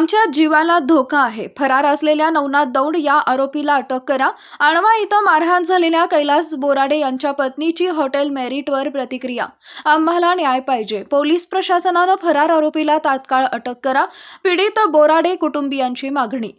आमच्या जीवाला धोका आहे. फरार असलेल्या नवनाथ दौड या आरोपीला अटक करा. आणवा इथं मारहाण झालेल्या कैलास बोराडे यांच्या पत्नीची हॉटेल मेरिटवर प्रतिक्रिया. आम्हाला न्याय पाहिजे. पोलीस प्रशासनानं फरार आरोपीला तात्काळ अटक करा. पीडित बोराडे कुटुंबियांची मागणी.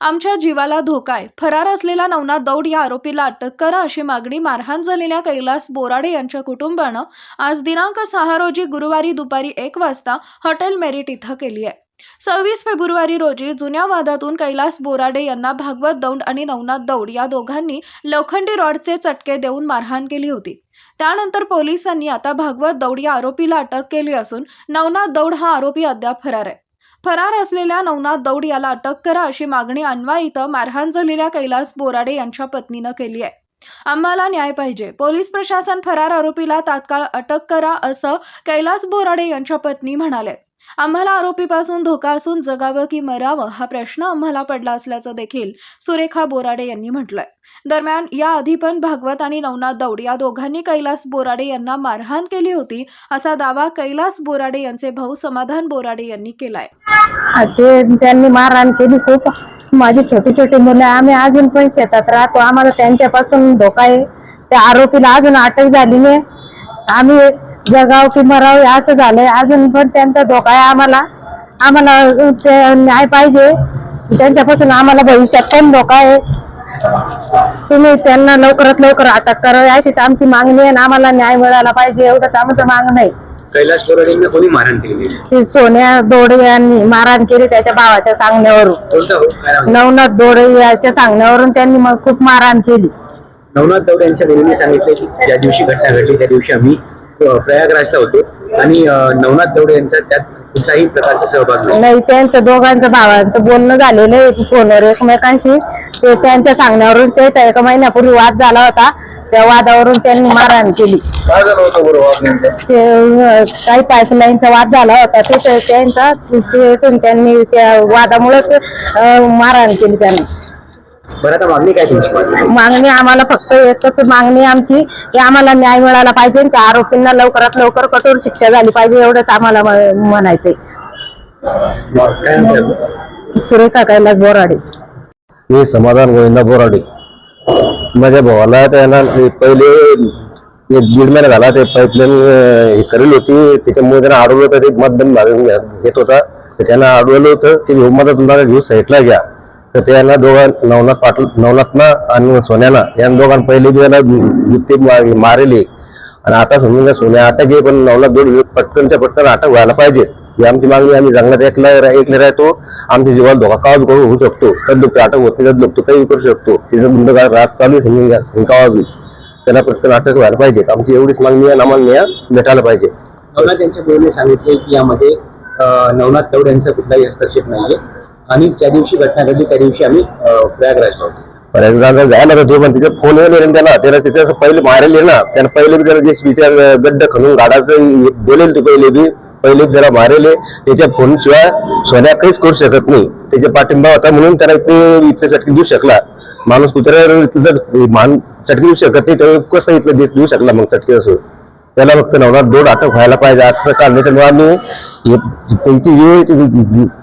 आमच्या जीवाला धोका आहे. फरार असलेला नवनाथ दौड या आरोपीला अटक करा अशी मागणी मारहाण झालेल्या कैलास बोराडे यांच्या कुटुंबानं आज दिनांक सहा रोजी गुरुवारी दुपारी एक वाजता हॉटेल मेरिट इथं केली आहे. सव्वीस फेब्रुवारी रोजी जुन्या वादातून कैलास बोराडे यांना भागवत दौंड आणि नवनाथ दौड या दोघांनी लोखंडी रॉडचे चटके देऊन मारहाण केली होती. त्यानंतर पोलिसांनी आता भागवत दौड या आरोपीला अटक केली असून नवनाथ दौड हा आरोपी अद्याप फरार आहे. फरार असलेल्या नवनाथ दौड याला अटक करा अशी मागणी अन्वा इथं मारहाण झालेल्या कैलास बोराडे यांच्या पत्नीनं केली आहे. आम्हाला न्याय पाहिजे. पोलीस प्रशासन फरार आरोपीला तात्काळ अटक करा असं कैलास बोराडे यांच्या पत्नी म्हणाले. आम्हाला आरोपीपासून धोका असून जगावं की मरावं हा प्रश्न आम्हाला पडला असल्याचं देखील सुरेखा बोराडे यांनी म्हटलंय. दरम्यान याआधी पण भागवत आणि नवनाथ दौड या दोघांनी कैलास बोराडे यांना मारहाण केली होती असा दावा कैलास बोराडे यांचे भाऊ समाधान बोराडे यांनी केलाय. त्यांनी मारहाण केली खूप. माझी छोटी छोटी मुलं आम्ही अजून पण शेतात राहतो. आम्हाला त्यांच्यापासून धोका आहे. त्या आरोपीला अजून अटक झाली नाही. आम्ही जगाव की मराव असं झालंय. अजून पण त्यांचा धोका आहे आम्हाला. आम्हाला ते न्याय पाहिजे. त्यांच्यापासून आम्हाला भविष्यात पण धोका आहे. तुम्ही त्यांना लवकरात लवकर अटक करावी अशीच आमची मागणी आहे आम्हाला न्याय मिळाला पाहिजे. एवढंच आमचं मागणं आहे. कैलास बोराडेंना कोणी मारहाण केली ती सोन्या दोडे यांनी मारहाण केली त्याच्या भावाच्या सांगण्यावरून? नवनाथ दोडे याच्या सांगण्यावरून त्यांनी मग खूप मारहाण केली. नवनाथ दौड यांच्या मुलीने सांगितले की ज्या दिवशी घटना घडली त्या दिवशी आम्ही प्रयागराजला होतो. आणि नवनाथ दौड यांचा त्यात कुठलाही प्रकारचा सहभाग नाही. त्यांचं दोघांचं भावांचं बोलणं झालेलं आहे फोनवर. एकमेकांशी ते त्यांच्या सांगण्यावरून त्याचा एका महिन्यापूर्वी वाद झाला होता. त्या वादावरून त्यांनी मारहाण केली. काय झालं होतं बरोबर ते अं, काही पाईपलाईनचा वाद झाला होता. ते ते- त्यांचा तिथून त्यांनी त्या वादामुळेच मारहाण केली त्यांनी. बरं आता मागणी काय तुमची? मागणी मागणी आम्हाला फक्त एकच मागणी आमची की आम्हाला न्याय मिळाला पाहिजे आणि त्या आरोपींना लवकरात लवकर कठोर शिक्षा झाली पाहिजे एवढंच आम्हाला म- म्हणायचंय. काय म्हणतात? सुरेखा कैलास बोराडे. मी समाधान गोविंदा बोराडे. माझ्या भावाला त्याला ते पहिले एक दीड महिना झाला ते पाईपलाईन हे करेल होती. त्याच्यामुळे त्यांना अडवलं होतं ते मतदान मागून घेत होता. तर त्यांना अडवलं होतं की घेऊ मदत तुम्हाला घेऊ साईडला घ्या. तर त्यांना दोघां नवनाथ पाटील नवनाथना आणि सोन्याना या दोघां पहिले बी त्याला युक्ती मारेली. आणि आता समजून घ्या सोन्या अटक आहे पण नवनाथ दोन पटकनच्या पटकन अटक व्हायला पाहिजे. ही आमची मागणी आम्ही जंगलात एकला एकले राहतो. आमच्या जीवाला धोका का करू होऊ शकतो. तर दुखतो अटक होत नाही तर दुखतो काही करू शकतो. तिचं गुंडगार काय रात चालू समजून घ्या शिंकावा बी. त्याला पटकन अटक व्हायला पाहिजे. आमची एवढीच मागणी आहे आम्हाला न्याय भेटायला पाहिजे. नवनाथ यांच्या सांगितले की यामध्ये नवनाथ दौड यांचा कुठलाही हस्तक्षेप नाहीये. आणि ज्या दिवशी घटना घडली त्या दिवशी आम्ही अ, प्रयागराजला होतो प्रयागराजला जायला होतो पण फोन येईल त्याला त्याला तिथे असं पहिले मारेल ना त्यानं पहिले बी त्याला जे विचार गड्ड खणून गाडाचं बोलेल तू पहिले बी पहिले त्याला मारेल त्याच्या फोन शिवाय सोन्या काहीच करू शकत नाही. त्याच्या पाठिंबा होता म्हणून त्याला इथे इथलं चटकी देऊ शकला. माणूस कुत्र्यावर मान चटकी देऊ शकत नाही तर कसं इथलं देऊ शकला मग चटकी असं? त्याला फक्त नवनाथ दोड अटक व्हायला पाहिजे आजचं काल नाही तर आम्ही हे- कोणती वेळ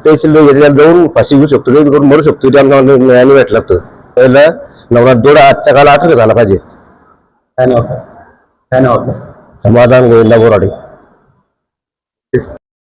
तहसील एरियाला जाऊन फाशी घेऊ शकतो करून मरू शकतो ते आम्हाला न्यायाने भेटला तर. पहिला नवनाथ दोड आजच्या काल अटक झाला पाहिजे. काय नाव काय नाव समाधान गोविंदा बोराडे?